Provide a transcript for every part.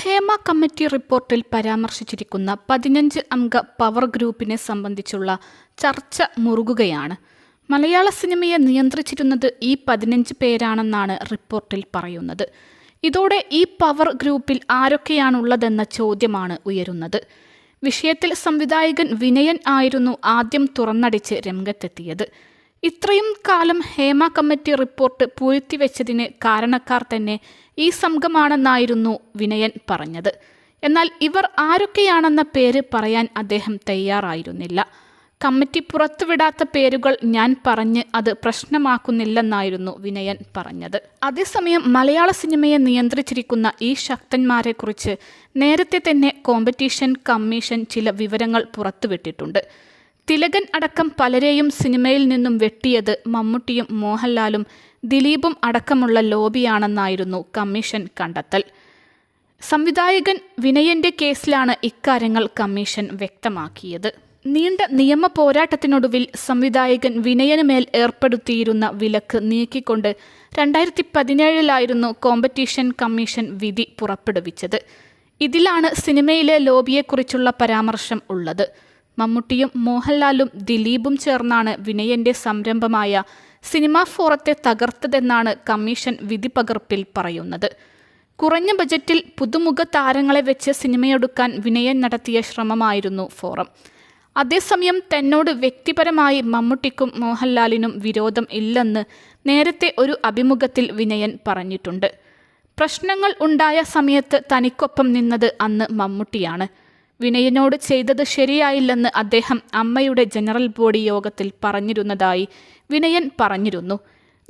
Hema committee റിപ്പോർട്ടിൽ പരാമർശിച്ചിരിക്കുന്ന പതിനഞ്ച് അംഗ പവർ ഗ്രൂപ്പിനെ സംബന്ധിച്ചുള്ള ചർച്ച മുറുകുകയാണ്. മലയാള സിനിമയെ നിയന്ത്രിച്ചിരുന്നത് ഈ പതിനഞ്ച് പേരാണെന്നാണ് റിപ്പോർട്ടിൽ പറയുന്നത്. ഇതോടെ ഈ പവർ ഗ്രൂപ്പിൽ ആരൊക്കെയാണുള്ളതെന്ന ചോദ്യമാണ് ഉയരുന്നത്. വിഷയത്തിൽ സംവിധായകൻ വിനയൻ ആയിരുന്നു ആദ്യം തുറന്നടിച്ച് രംഗത്തെത്തിയത്. ഇത്രയും കാലം ഹേമ കമ്മിറ്റി റിപ്പോർട്ട് പൂഴ്ത്തിവെച്ചതിന് കാരണക്കാർ തന്നെ ഈ സംഘമാണെന്നായിരുന്നു വിനയൻ പറഞ്ഞത്. എന്നാൽ ഇവർ ആരൊക്കെയാണെന്ന പേര് പറയാൻ അദ്ദേഹം തയ്യാറായിരുന്നില്ല. കമ്മിറ്റി പുറത്തുവിടാത്ത പേരുകൾ ഞാൻ പറഞ്ഞ് അത് പ്രശ്നമാക്കുന്നില്ലെന്നായിരുന്നു വിനയൻ പറഞ്ഞത്. അതേസമയം മലയാള സിനിമയെ നിയന്ത്രിച്ചിരിക്കുന്ന ഈ ശക്തന്മാരെക്കുറിച്ച് നേരത്തെ തന്നെ കോമ്പറ്റീഷൻ കമ്മീഷൻ ചില വിവരങ്ങൾ പുറത്തുവിട്ടിട്ടുണ്ട്. തിലകൻ അടക്കം പലരെയും സിനിമയിൽ നിന്നും വെട്ടിയത് മമ്മൂട്ടിയും മോഹൻലാലും ദിലീപും അടക്കമുള്ള ലോബിയാണെന്നായിരുന്നു കമ്മീഷൻ കണ്ടെത്തൽ. സംവിധായകൻ വിനയന്റെ കേസിലാണ് ഇക്കാര്യങ്ങൾ കമ്മീഷൻ വ്യക്തമാക്കിയത്. നീണ്ട നിയമ പോരാട്ടത്തിനൊടുവിൽ സംവിധായകൻ വിനയന് മേൽ ഏർപ്പെടുത്തിയിരുന്ന വിലക്ക് നീക്കിക്കൊണ്ട് രണ്ടായിരത്തി പതിനേഴിലായിരുന്നു കോമ്പറ്റീഷൻ കമ്മീഷൻ വിധി പുറപ്പെടുവിച്ചത്. ഇതിലാണ് സിനിമയിലെ ലോബിയെക്കുറിച്ചുള്ള പരാമർശം ഉള്ളത്. മമ്മൂട്ടിയും മോഹൻലാലും ദിലീപും ചേർന്നാണ് വിനയന്റെ സംരംഭമായ സിനിമാ ഫോറത്തെ തകർത്തതെന്നാണ് കമ്മീഷൻ വിധി പകർപ്പിൽ പറയുന്നത്. കുറഞ്ഞ ബജറ്റിൽ പുതുമുഖ താരങ്ങളെ വെച്ച് സിനിമയെടുക്കാൻ വിനയൻ നടത്തിയ ശ്രമമായിരുന്നു ഫോറം. അതേസമയം തന്നോട് വ്യക്തിപരമായി മമ്മൂട്ടിക്കും മോഹൻലാലിനും വിരോധം ഇല്ലെന്ന് നേരത്തെ ഒരു അഭിമുഖത്തിൽ വിനയൻ പറഞ്ഞിട്ടുണ്ട്. പ്രശ്നങ്ങൾ ഉണ്ടായ സമയത്ത് തനിക്കൊപ്പം നിന്നത് അന്ന് മമ്മൂട്ടിയാണ്. വിനയനോട് ചെയ്തത് ശരിയായില്ലെന്ന് അദ്ദേഹം അമ്മയുടെ ജനറൽ ബോഡി യോഗത്തിൽ പറഞ്ഞിരുന്നതായി വിനയൻ പറഞ്ഞിരുന്നു.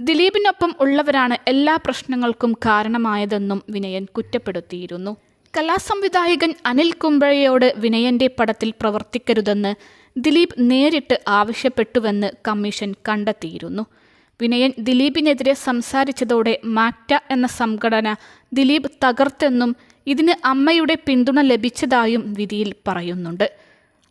ദിലീപിനൊപ്പം ഉള്ളവരാണ് എല്ലാ പ്രശ്നങ്ങൾക്കും കാരണമായതെന്നും വിനയൻ കുറ്റപ്പെടുത്തിയിരുന്നു. കലാസംവിധായകൻ അനിൽ കുംബ്ഴയോട് വിനയന്റെ പടത്തിൽ പ്രവർത്തിക്കരുതെന്ന് ദിലീപ് നേരിട്ട് ആവശ്യപ്പെട്ടുവെന്ന് കമ്മീഷൻ കണ്ടെത്തിയിരുന്നു. വിനയൻ ദിലീപിനെതിരെ സംസാരിച്ചതോടെ മാക്ട എന്ന സംഘടന ദിലീപ് തകർത്തെന്നും ഇതിന് അമ്മയുടെ പിന്തുണ ലഭിച്ചതായും വിധിയിൽ പറയുന്നുണ്ട്.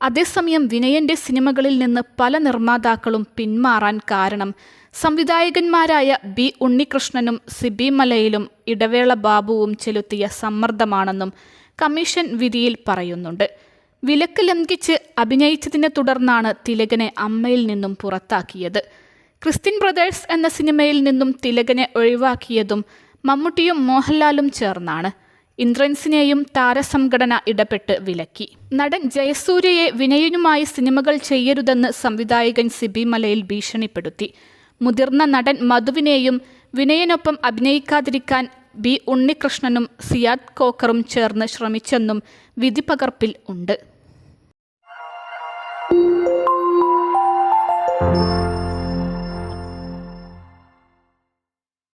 അതേസമയം വിനയന്റെ സിനിമകളിൽ നിന്ന് പല നിർമ്മാതാക്കളും പിന്മാറാൻ കാരണം സംവിധായകന്മാരായ ബി ഉണ്ണികൃഷ്ണനും സിബി മലയിലും ഇടവേള ബാബുവും ചെലുത്തിയ സമ്മർദ്ദമാണെന്നും കമ്മീഷൻ വിധിയിൽ പറയുന്നുണ്ട്. വിലക്ക് ലംഘിച്ച് അഭിനയിച്ചതിനെ തുടർന്നാണ് തിലകനെ അമ്മയിൽ നിന്നും പുറത്താക്കിയത്. ക്രിസ്ത്യൻ ബ്രദേഴ്സ് എന്ന സിനിമയിൽ നിന്നും തിലകനെ ഒഴിവാക്കിയതും മമ്മൂട്ടിയും മോഹൻലാലും ചേർന്നാണ്. ഇന്ദ്രൻസിനെയും താരസംഘടന ഇടപെട്ട് വിലക്കി. നടൻ ജയസൂര്യയെ വിനയനുമായി സിനിമകൾ ചെയ്യരുതെന്ന് സംവിധായകൻ സിബി മലയിൽ ഭീഷണിപ്പെടുത്തി. മുതിർന്ന നടൻ മധുവിനെയും വിനയനൊപ്പം അഭിനയിക്കാതിരിക്കാൻ ബി ഉണ്ണികൃഷ്ണനും സിയാദ് കോക്കറും ചേർന്ന് ശ്രമിച്ചെന്നും വിധിപകർപ്പിൽ ഉണ്ട്.